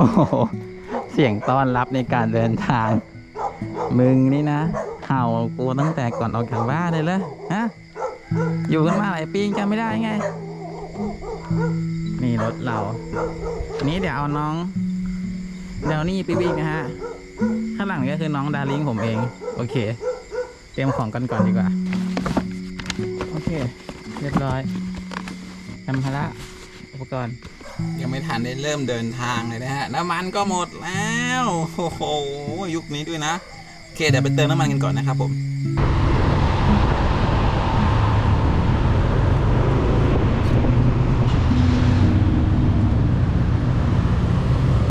โอ้โหเสียงต้อนรับในการเดินทาง มึงนี่นะเห่ากูตั้งแต่ก่อนออกจากบ้านเลยเลยฮะอยู่กันมาหลายปียังจำไม่ได้ไง นี่รถเราอันนี้เดี๋ยวเอาน้องเดยวนี่ไปวิ่งนะฮะ ข้างหลังก็คือน้องดาริงผมเอง โอเค เตรียมของกันก่อนดีกว่า โอเค เรียบร้อยทำภาระอุปกรณ์ ยังไม่ทันได้เริ่มเดินทางเลยนะฮะ น้ำมันก็หมดแล้ว โอ้โห ยุคนี้ด้วยนะ โอเค เดี๋ยวไปเติมน้ำมันกันก่อนนะครับผม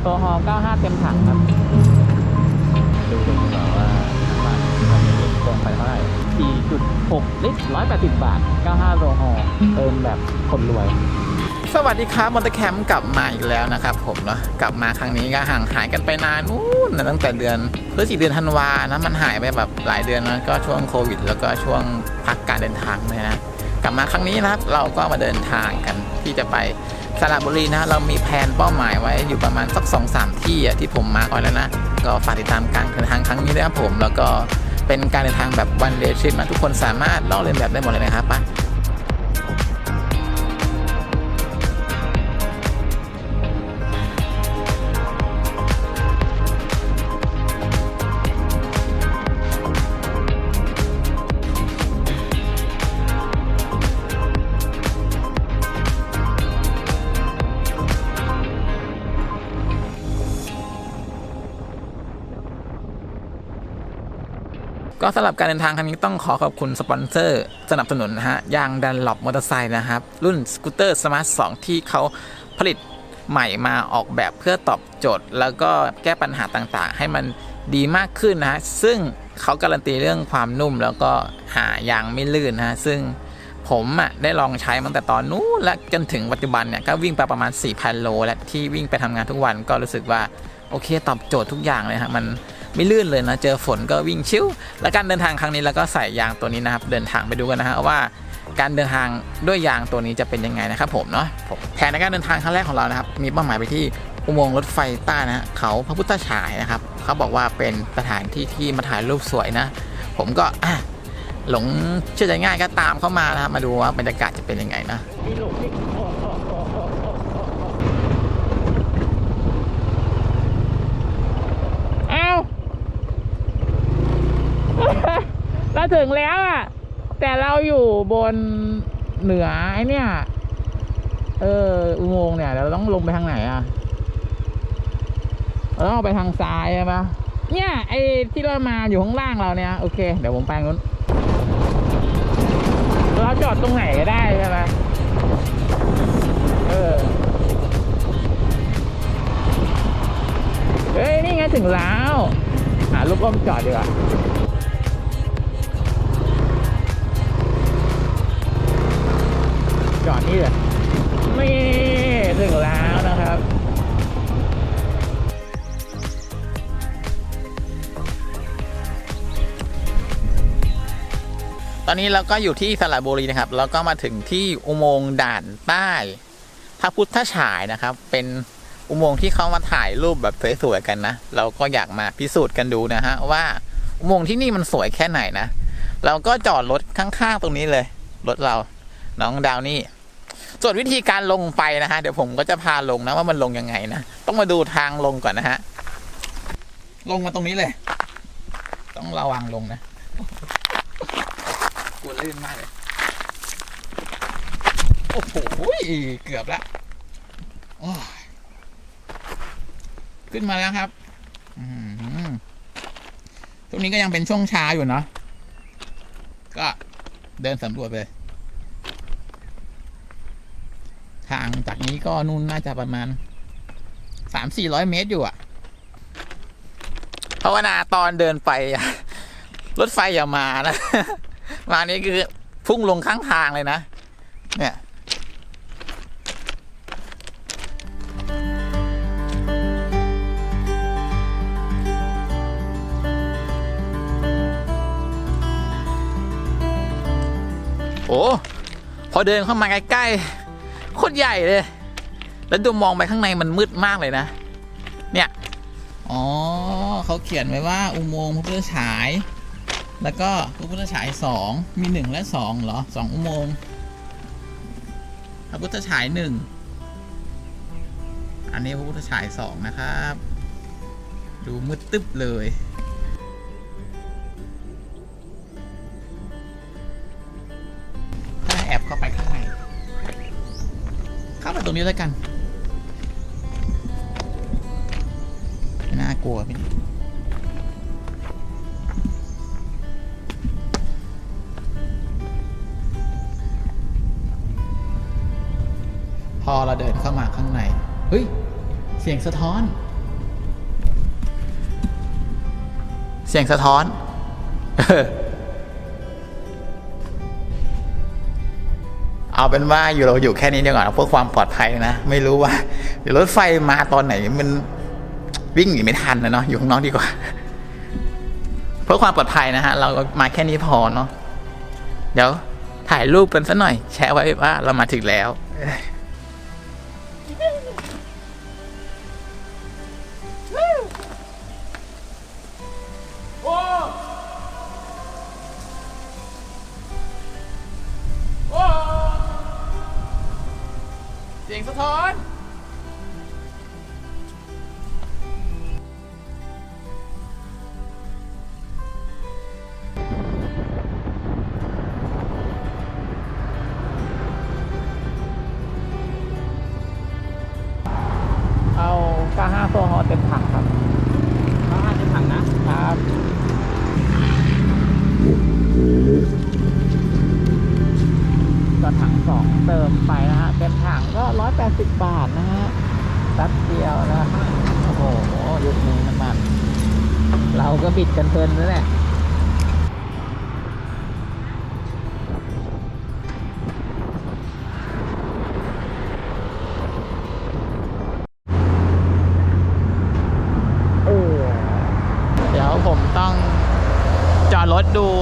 โซฮอล95 เต็มถังครับ ดูดูก่อนว่าน้ำมันมันมีตรงไปเท่าไหร่ 4.6 ลิตร 180 บาท 95โลฮอลเติมแบบคนรวย สวัสดีครับมอนเตอร์แคมป์กลับมาอีกแล้วนะครับผมเนาะกลับมาครั้งนี้ก็ห่างหายกันไปนานนู่นนะตั้งแต่เดือนพฤศจิกเดือนธันวานะมันหายไปแบบหลายเดือนนะก็ช่วงโควิด แล้วก็ช่วงพักการเดินทางเลยนะกลับมาครั้งนี้นะครับเราก็มาเดินทางกันที่จะไปสระบุรีนะเรามีแผนเป้าหมายไว้อยู่ประมาณสักสองสามที่ที่ผมมากไว้แล้วนะก็ฝากติดตามการเดินทางครั้งนี้ด้วยครับผมแล้วก็เป็นการเดินทางแบบวันเดย์ทริปนะทุกคนสามารถลอกเลียนแบบได้หมดเลยนะครับไป สำหรับการเดินทางครั้งนี้ต้องขอขอบคุณสปอนเซอร์สนับสนุนนะฮะยางดันหลบมอเตอร์ไซค์นะครับ รุ่นสกูตเตอร์สมาร์ท2ที่เขาผลิตใหม่มาออกแบบเพื่อตอบโจทย์ แล้วก็แก้ปัญหาต่างๆ ให้มันดีมากขึ้นนะฮะซึ่งเขาการันตีเรื่องความนุ่มแล้วก็หายางไม่ลื่นนะฮะซึ่งผมอะได้ลองใช้มาตั้งแต่ตอนนู้นและจนถึงปัจจุบันเนี่ยก็วิ่งไปประมาณ 4,000 โล และที่วิ่งไปทำงานทุกวันก็รู้สึกว่าโอเคตอบโจทย์ทุกอย่างเลยฮะมัน ไม่ลื่นเลยนะ เจอฝนก็วิ่งชิวและการเดินทางครั้งนี้แล้วก็ใส่ยางตัวนี้นะครับ เดินทางไปดูกันนะฮะว่าการเดินทางด้วยยางตัวนี้จะเป็นยังไงนะครับผมเนาะผมแผนในการเดินทางครั้งแรกของเรานะครับ มีเป้าหมายไปที่อุโมงค์รถไฟใต้นะฮะเขาพระพุทธฉายนะครับ เขาบอกว่าเป็นสถานที่ที่มาถ่ายรูปสวยนะ ผมก็อะหลงเชื่อใจง่ายก็ตามเข้ามานะครับมาดูว่าบรรยากาศจะเป็นยังไงนะ เอ้า เรา ถึงแล้วอะแต่เราอยู่บนเหนือไอ้เนี่ย เอออุโมงค์เนี่ยเราต้องลงไปทางไหนอะเราต้องไปทางซ้ายใช่ปะเนี่ยไอ้ที่เรามาอยู่ข้างล่างเราเนี่ยโอเค เดี๋ยวผมไปนู้นเราจอดตรงไหนก็ได้ใช่ไหมเออเฮ้ย นี่ไงถึงแล้ว หาลูกอ้อมจอดดีกว่า จอดนี่เลยไม่ถึงแล้วนะครับตอนนี้เราก็อยู่ที่สระบุรีนะครับ แล้วก็มาถึงที่อุโมงค์ด่านใต้พระพุทธฉายนะครับ เป็นอุโมงค์ที่เขามาถ่ายรูปแบบสวยๆกันนะ เราก็อยากมาพิสูจน์กันดูนะฮะว่าอุโมงค์ที่นี่มันสวยแค่ไหนนะ เราก็จอดรถข้างๆตรงนี้เลย รถเรา น้องดาวนี่ ส่วนวิธีการลงไปนะฮะเดี๋ยวผมก็จะพาลงนะว่ามันลงยังไงนะต้องมาดูทางลงก่อนนะฮะลงมาตรงนี้เลย ต้องระวังลงนะกลัวลื่นมากเลยโอ้โหเกือบแล้วขึ้นมาแล้วครับอืมตรงนี้ก็ยังเป็นช่วงเช้าอยู่เนาะก็เดินสำรวจไปเลย ทางจากนี้ก็นู่นน่าจะประมาณสามสี่ร้อยเมตรอยู่อะภาวนาตอนเดินไป รถไฟอย่ามานะ มานี่คือพุ่งลงข้างทางเลยนะ เนี่ยโอ้ พอเดินเข้ามาใกล้ๆ คตรใหญ่เลย แล้วดูมองไปข้างในมันมืดมากเลยนะ เนี่ย อ๋อเขาเขียนไว้ว่าอุโมงค์พระพุทธฉาย แล้วก็พระพุทธฉายสองมีหนึ่งและสองเหรอสองอุโมงค์พระพุทธฉายหนึ่งอันนี้พระพุทธฉายสองนะครับ ดูมืดตึ๊บเลย รงนี้แล้วกันไม่น่ากลัวพี่พอเราเดินเข้ามาข้างใน เฮ้ย เสียงสะท้อน เสียงสะท้อน เอาเป็นว่าอยู่เราอยู่แค่นี้ดีกว่าเพื่อความปลอดภัยนะ ไม่รู้ว่าเดี๋ยวรถไฟมาตอนไหนมันวิ่งหนีไม่ทันนะเนาะอยู่ข้างนอกดีกว่า เพื่อความปลอดภัยนะฮะ เรามาแค่นี้พอเนาะเดี๋ยวถ่ายรูปกันสักหน่อย แชร์ไว้ว่าเรามาถึงแล้ว เสียงสะท้อน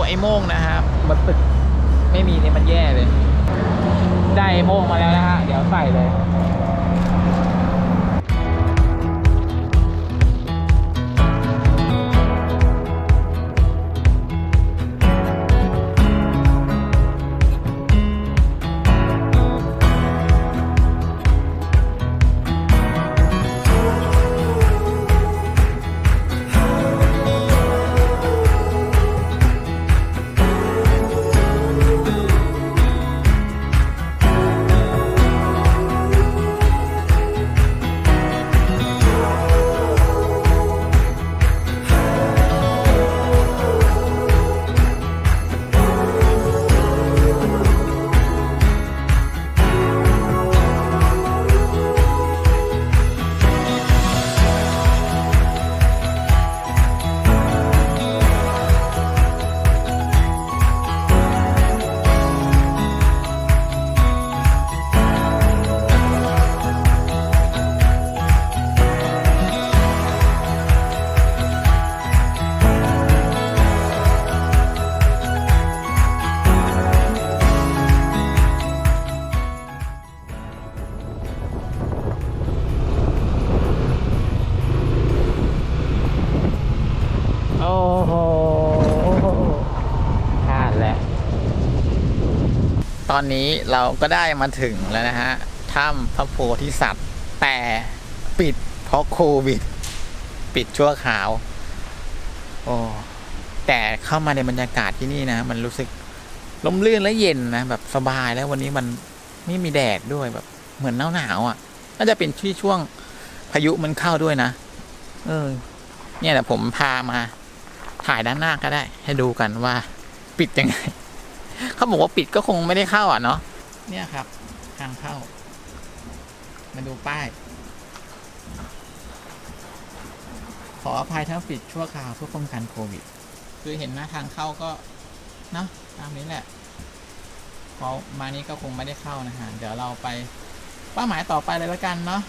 ไอ้โม่งนะฮะ อนนี้เราก็ได้มาถึงแล้วนะฮะถ้ำพระโพธิสัตว์ แต่ปิดเพราะโควิด ปิดชั่วคราว โอ้แต่เข้ามาในบรรยากาศที่นี่นะ มันรู้สึกลมลื่นและเย็นนะ แบบสบายแล้ววันนี้มันไม่มีแดดด้วยแบบ เหมือนหนาวหนาวๆอะน่าจะเป็นที่ช่วงพายุมันเข้าด้วยนะ เออ เนี่ยแหละผมพามาถ่ายด้านหน้าก็ได้ ให้ดูกันว่า ปิดยังไง เขาบอกว่าปิดก็คงไม่ได้เข้าอะเนาะเนี่ยครับ ทางเข้า มาดูป้าย ขออภัยถ้าปิดชั่วคราวเพื่อป้องกันโควิด คือเห็นหน้าทางเข้าก็เนาะตามนี้แหละเพราะมานี้ก็คงไม่ได้เข้านะฮะเดี๋ยวเราไปเป้าหมายต่อไปเลยแล้วกันเนาะ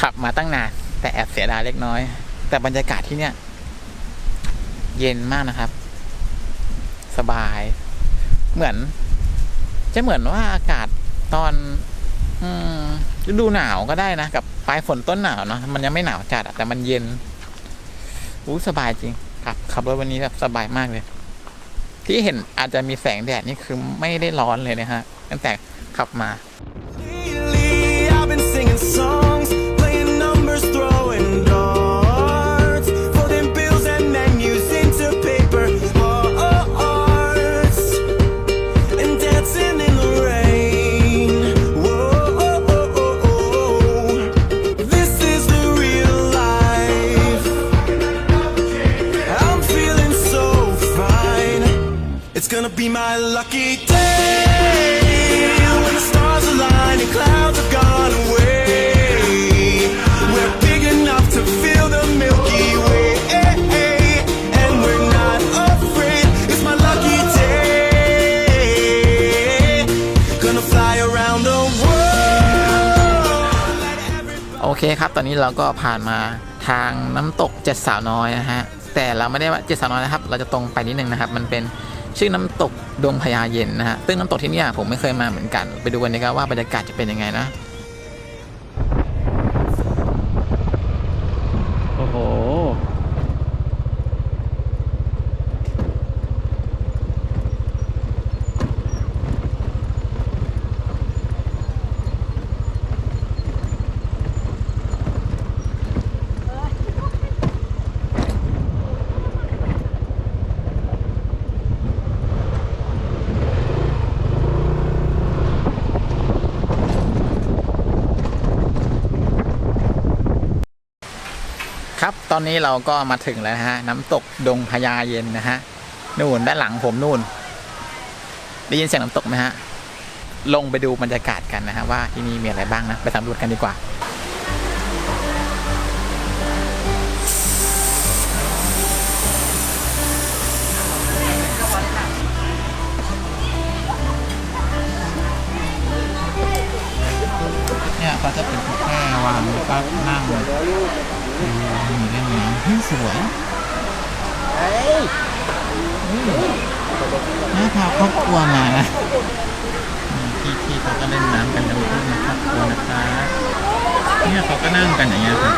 ขับมาตั้งนานแต่แอบเสียดายเล็กน้อย แต่บรรยากาศที่เนี่ย เย็นมากนะครับ สบาย เหมือน จะเหมือนว่าอากาศตอนฤดูหนาวก็ได้นะ กับปลายฝนต้นหนาวเนาะมันยังไม่หนาวจัดแต่มันเย็นอู้สบายจริงครับขับรถวันนี้แบบสบายมากเลย ที่เห็นอาจจะมีแสงแดดนี่คือไม่ได้ร้อนเลยนะฮะตั้งแต่ขับมา ครับ ตอนนี้เราก็ผ่านมาทางน้ำตกเจ็ดสาวน้อยนะฮะแต่เราไม่ได้ว่าเจ็ดสาวน้อยนะครับ เราจะตรงไปนิดนึงนะครับ มันเป็นชื่อน้ำตกดงพญาเย็นนะฮะซึ่งน้ำตกที่นี่ผมไม่เคยมาเหมือนกัน ไปดูกันดีกว่าว่าบรรยากาศจะเป็นยังไงนะ อนนี้เราก็มาถึงแล้วฮะ น้ำตกดงพญาเย็นนะฮะ นู่นด้านหลังผมนู่น ได้ยินเสียงน้ำตกไหมฮะ ลงไปดูบรรยากาศกันนะฮะว่าที่นี่มีอะไรบ้างนะ ไปสำรวจกันดีกว่าเนี่ยเขาจะเป็นแค่วางแล้วก็นั่ง นน้ำเฮ้สวยน่าพาครอบครัวมานะอืมพี่พี่เขาก็เล่นน้ำกันทั้งคู่นะครอบครัวนะคะเนี่ยเขาก็นั่งกันอย่างเงี้ยครับ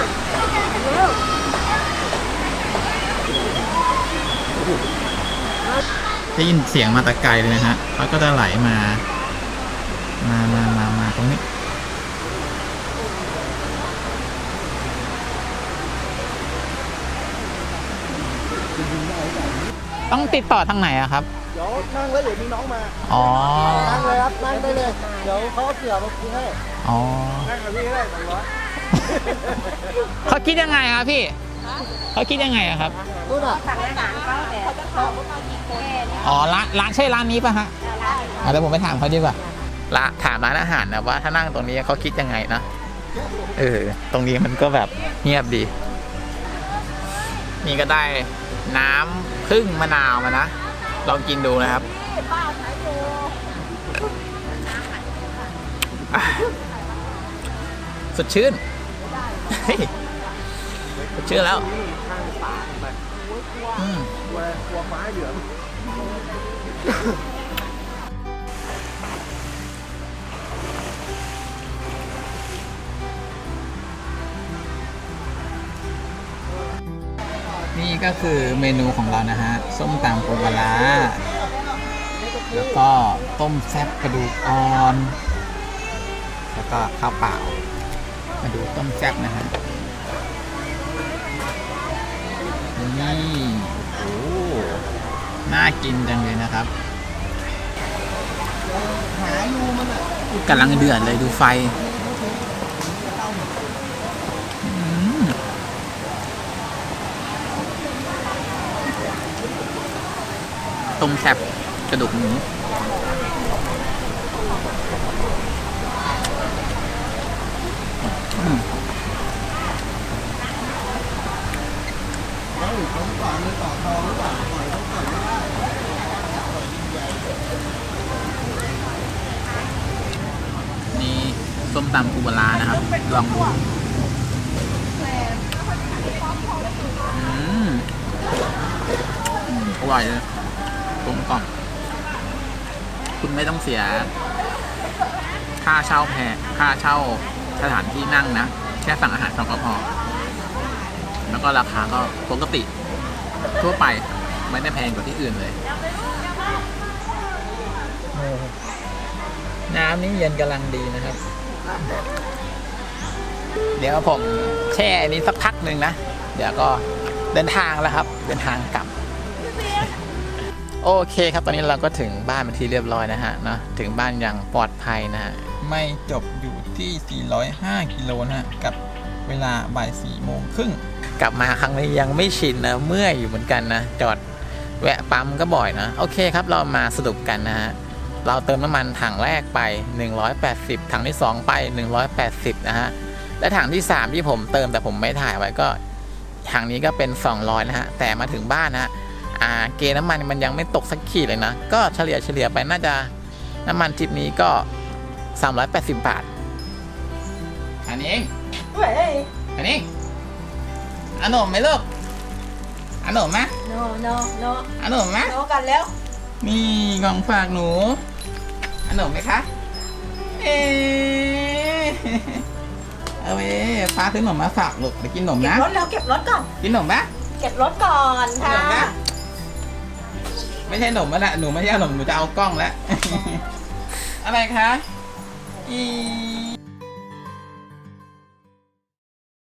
ได้ยินเสียงมาต่ไกลเลยนะฮะเขาก็จะไหลมา มามามามาตรงนี้ ต้องติดต่อทางไหนอะครับ เดี๋ยวนั่งแล้วเดี๋ยวมีน้องมา อ๋อ นั่งเลยครับ นั่งได้เลย เดี๋ยวเขาเอาเสือมาคุมให้ อ๋อ นั่งกับพี่ได้สองร้อยเขาคิดยังไงครับพี่ เขาคิดยังไงอะครับนู่นอะสั่งอาหารเขาแต่เขาแค่เนี้ยอ๋อร้านร้านใช่ร้านนี้ป่ะฮะร้านอะเดี๋ยวผมไปถามเขาดีกว่าละถามร้านอาหารนะว่าถ้านั่งตรงนี้เขาคิดยังไงนะ เออ ตรงนี้มันก็แบบเงียบดี นี่ก็ได้ น้ำพึ่งมะนาวมานะ ลองกินดูนะครับอะสดชื่นเฮ้ยสดชื่นแล้วข้างป่าไปอืมกลัวกลัวไม้เหลือง นี่ก็คือเมนูของเรานะฮะ ส้มตำปูปลาแล้วก็ต้มแซ่บกระดูกอ่อน แล้วก็ข้าวเปล่า มาดูต้มแซ่บนะฮะ นี่โอ้หน่ากินจังเลยนะครับกำลังเดือดเลยดูไฟ ต้มแซ่บกระดูกหมูนี่ส้มตำปูปลานะครับ ลองดูอืมอร่อยเลย คุณไม่ต้องเสีย ค่าเช่าแพรค่าเช่าสถานที่นั่งนะ แค่สั่งอาหารสั่งก็พอ แล้วก็ราคาก็ปกติ ทั่วไปไม่ได้แพงกว่าที่อื่นเลยน้ำนี่เย็นกำลังดีนะครับ เดี๋ยวผมแช่อันนี้สักพักหนึ่งนะ เดี๋ยวก็เดินทางแล้วครับ เดินทางกลับ โอเคครับ ตอนนี้เราก็ถึงบ้านเป็นที่เรียบร้อยนะฮะเนาะถึงบ้านอย่างปลอดภัยนะฮะไม่จบอยู่ที่ 405 กิโลนะฮะกับเวลาบ่าย4โมงครึ่งกลับมาครั้งนี้ยังไม่ชินนะเมื่อยอยู่เหมือนกันนะจอดแวะปั๊มก็บ่อยนะ โอเคครับเรามาสรุปกันนะฮะเราเติมน้ำมันถังแรกไป 180 ถังที่ 2 ไป 180 นะฮะ และถังที่ 3 ที่ผมเติมแต่ผมไม่ถ่ายไว้ก็ถังนี้ก็เป็น 200 นะฮะ แต่มาถึงบ้านนะฮะ อ่าเกณฑ์น้ำมันมันยังไม่ตกสักขีดเลยนะ ก็เฉลี่ยเฉลี่ยไปน่าจะน้ำมันทริปนี้ก็ 380 บาท อันนี้เว้ย อันนี้อันหนมไหมลูกอันหนมไหมโนโนโนอันหนมไหมโนกันแล้ว นี่ของฝากหนู อันหนมไหมคะ เอ๊ะเอาเว้ฟ้าซื้อหนมมาฝากลูกไปกินหนมเก็บนะ รถแล้วเก็บรถก่อน กินหนมไหม เก็บรถก่อนขนค่ะมนะ ไม่ใช่หนมแล้วแหละหนูไม่ใช่ขนมหนูจะเอากล้องแล้ว อะไรคะอี